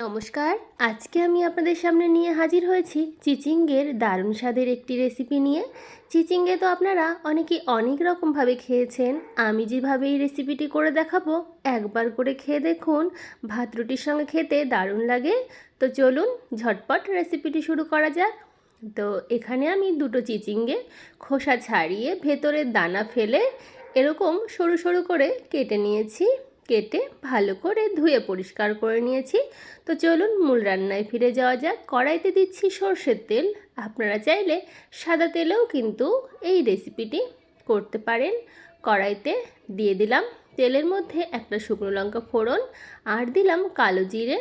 নমস্কার, আজকে আমি আপনাদের সামনে নিয়ে হাজির হয়েছি চিচিঙ্গের দারুণ স্বাদের একটি রেসিপি নিয়ে। চিচিঙ্গে তো আপনারা অনেকে অনেক রকমভাবে খেয়েছেন, আমি যেভাবে এই রেসিপিটি করে দেখাবো, একবার করে খেয়ে দেখুন, ভাত রুটির সঙ্গে খেতে দারুণ লাগে। তো চলুন, ঝটপট রেসিপিটি শুরু করা যাক। তো এখানে আমি দুটো চিচিঙ্গে খোসা ছাড়িয়ে ভেতরের দানা ফেলে এরকম সরু সরু করে কেটে নিয়েছি। কেটে ভালো করে ধুয়ে পরিষ্কার করে নিয়েছি। তো চলুন মূল রান্নায় ফিরে যাওয়া যাক। কড়াইতে দিচ্ছি সর্ষের তেল। আপনারা চাইলে সাদা তেলেও কিন্তু এই রেসিপিটি করতে পারেন। কড়াইতে দিয়ে দিলাম তেলের মধ্যে একটা শুকনো লঙ্কা ফোড়ন আর দিলাম কালো জিরে।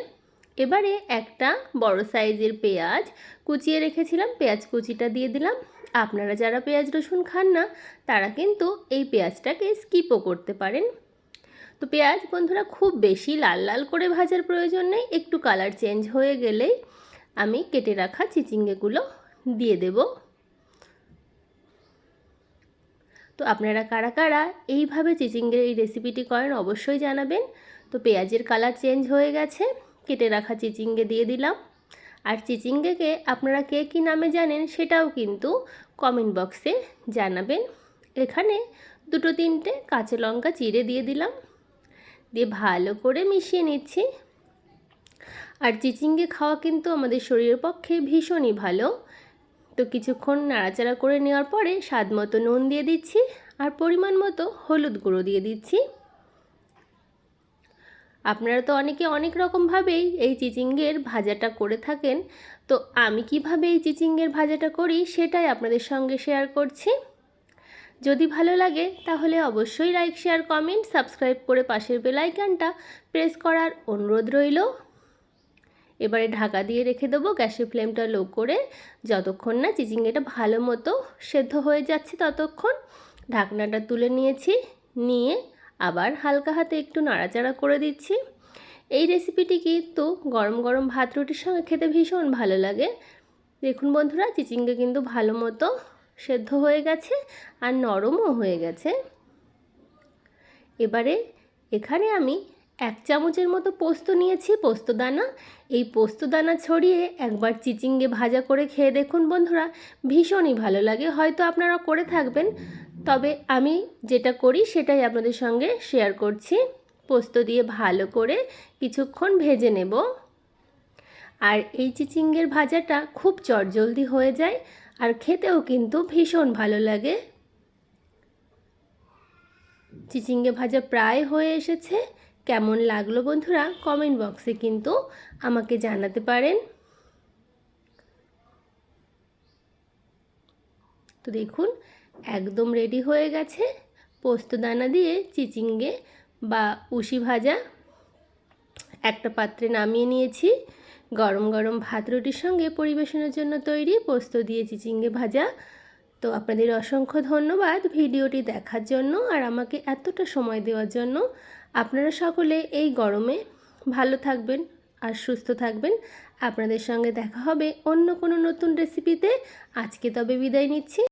এবারে একটা বড় সাইজের পেঁয়াজ কুচিয়ে রেখেছিলাম। পেঁয়াজ কুচিটা দিয়ে দিলাম। আপনারা যারা পেঁয়াজ রসুন খান না, তারা কিন্তু এই পেঁয়াজটাকে স্কিপও করতে পারেন। তো পেঁয়াজ বন্ধুরা খুব বেশি লাল লাল করে ভাজার প্রয়োজন নেই। একটু কালার চেঞ্জ হয়ে গেলেই আমি কেটে রাখা চিচিঙ্গেগুলো দিয়ে দেব। তো আপনারা কারা কারা এইভাবে চিচিঙ্গের এই রেসিপিটি করেন অবশ্যই জানাবেন। তো পেঁয়াজের কালার চেঞ্জ হয়ে গেছে, কেটে রাখা চিচিঙ্গে দিয়ে দিলাম। আর চিচিঙ্গেকে আপনারা কে কী নামে জানেন সেটাও কিন্তু কমেন্ট বক্সে জানাবেন। এখানে দুটো তিনটে কাঁচা লঙ্কা চিড়ে দিয়ে দিলাম। দিয়ে ভালো করে মিশিয়ে নিচ্ছি। আর চিচিঙ্গে খাওয়া কিন্তু আমাদের শরীরের পক্ষে ভীষণই ভালো। তো কিছুক্ষণ নাড়াচাড়া করে নেওয়ার পরে স্বাদ মতো নুন দিয়ে দিচ্ছি আর পরিমাণ মতো হলুদ গুঁড়ো দিয়ে দিচ্ছি। আপনারা তো অনেকে অনেক রকমভাবেই এই চিচিঙ্গের ভাজাটা করে থাকেন। তো আমি কীভাবে এই চিচিঙ্গের ভাজাটা করি সেটাই আপনাদের সঙ্গে শেয়ার করছি। যদি ভালো লাগে, তাহলে অবশ্যই লাইক শেয়ার কমেন্ট সাবস্ক্রাইব করে পাশের বেলাইকানটা প্রেস করার অনুরোধ রইল। এবারে ঢাকা দিয়ে রেখে দেবো গ্যাসের ফ্লেমটা লো করে। যতক্ষণ না চিচিঙ্গেটা ভালো মতো সেদ্ধ হয়ে যাচ্ছে ততক্ষণ ঢাকনাটা তুলে নিয়েছি। নিয়ে আবার হালকা হাতে একটু নাড়াচাড়া করে দিচ্ছি। এই রেসিপিটি কিন্তু গরম গরম ভাত রুটির সঙ্গে খেতে ভীষণ ভালো লাগে। দেখুন বন্ধুরা, চিচিঙ্গে কিন্তু ভালো মতো সেদ্ধ হয়ে গেছে আর নরমও হয়ে গেছে। এবারে এখানে আমি এক চামচের মতো পোস্ত নিয়েছি পোস্ত দানা এই পোস্ত দানা ছড়িয়ে একবার চিচিঙ্গে ভাজা করে খেয়ে দেখুন বন্ধুরা, ভীষণই ভালো লাগে। হয়তো আপনারা করে থাকবেন, তবে আমি যেটা করি সেটাই আপনাদের সঙ্গে শেয়ার করছি। পোস্ত দিয়ে ভালো করে কিছুক্ষণ ভেজে নেব। আর এই চিচিঙ্গের ভাজাটা খুব চটজলদি হয়ে যায় আর খেতেও কিন্তু ভীষণ ভালো লাগে। চিচিঙ্গে ভাজা প্রায় হয়ে এসেছে। কেমন লাগল বন্ধুরা কমেন্ট বক্সে কিন্তু আমাকে জানাতে পারেন। তো দেখুন, একদম রেডি হয়ে গেছে। পোস্ত দানা দিয়ে চিচিঙ্গে বা উশি ভাজা একটা পাত্রে নামিয়ে নিয়েছি। গরম গরম ভাত রুটির সঙ্গে পরিবেশনের জন্য তৈরি পোস্ত দিয়ে চিচিঙ্গে ভাজা। তো আপনাদের অসংখ্য ধন্যবাদ ভিডিওটি দেখার জন্য আর আমাকে এতটা সময় দেওয়ার জন্য। আপনারা সকলে এই গরমে ভালো থাকবেন আর সুস্থ থাকবেন। আপনাদের সঙ্গে দেখা হবে অন্য কোনো নতুন রেসিপিতে আজকে তবে বিদায় নিচ্ছি।